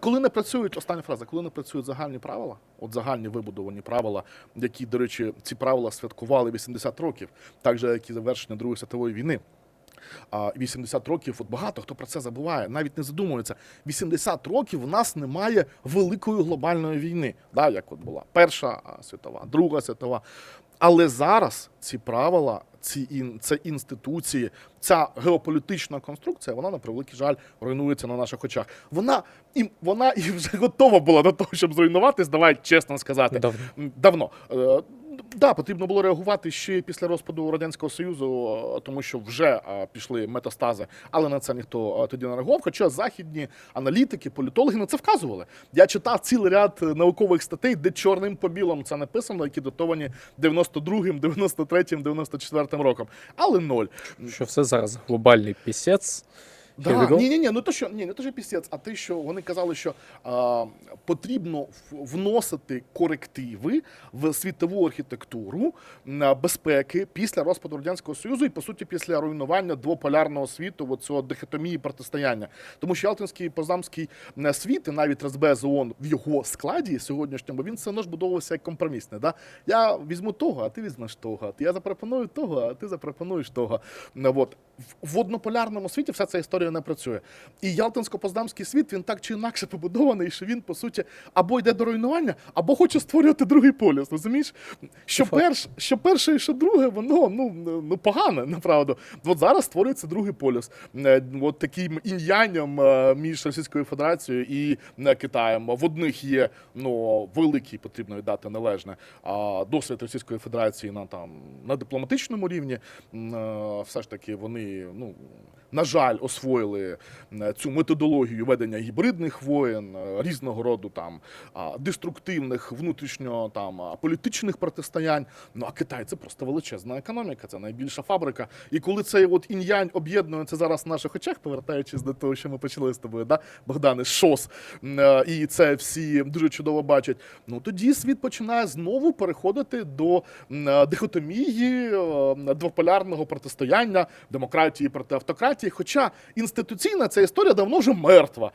Коли не працюють, остання фраза, коли не працюють загальні правила, от загальні вибудовані правила, які, до речі, ці правила святкували 80 років, так же, як і завершення Другої світової війни. А 80 років, от багато хто про це забуває, навіть не задумується. 80 років в нас немає великої глобальної війни, да, як от була Перша світова, Друга світова. Але зараз ці правила, ці ін, це інституції, ця геополітична конструкція, вона на превеликий жаль руйнується на наших очах. Вона і вона і вже готова була до того, щоб зруйнуватись. Давай чесно сказати. Давно. Давно. Да, потрібно було реагувати ще після розпаду радянського союзу, е, тому що вже е, пішли метастази, але на це ніхто е, тоді не реагував. Хоча західні аналітики, політологи на це вказували. Я читав цілий ряд наукових статей, де чорним по білому це написано, які датовані 92-м, 93-м, 94-м роком. Але ноль. Що все зараз глобальний пісець. Да, ні, ні, ні, ну то що ні, не то що пісець, а те, що вони казали, що а, потрібно вносити корективи в світову архітектуру на безпеки після розпаду радянського союзу і по суті після руйнування двополярного світу, цього дихотомії протистояння. Тому що Ялтинський і Познамський е, світ, і навіть Радбез ООН в його складі сьогоднішньому, він все одно ж будувався як компромісний. Да? Я візьму того, а ти візьмеш того. Я запропоную того, а ти запропонуєш того. Ну, От. В- однополярному світі вся ця історія не працює. І Ялтинсько-Поздамський світ він так чи інакше побудований, що він, по суті, або йде до руйнування, або хоче створювати другий полюс. Розумієш? Що, перш, що перше і що друге, воно ну, ну погане, направду. От зараз створюється другий полюс. Е, От таким інь-янем е, між Російською Федерацією і е, Китаєм. В одних є ну, великий, потрібно віддати належне, а досвід Російської Федерації на там на дипломатичному рівні. Все ж таки вони, ну на жаль, освоїли е, цю методологію ведення гібридних воєн, е, різного роду там деструктивних внутрішньо там політичних протистоянь. Ну а Китай це просто величезна економіка, це найбільша фабрика. І коли цей от інь-янь об'єднується зараз в наших очах, повертаючись до того, що ми почали з тобою, да, Богдане, шос, е, і це всі дуже чудово бачать. Ну тоді світ починає знову переходити до дихотомії двополярного протистояння демократії проти автократії. Хоча інституційна ця історія давно вже мертва.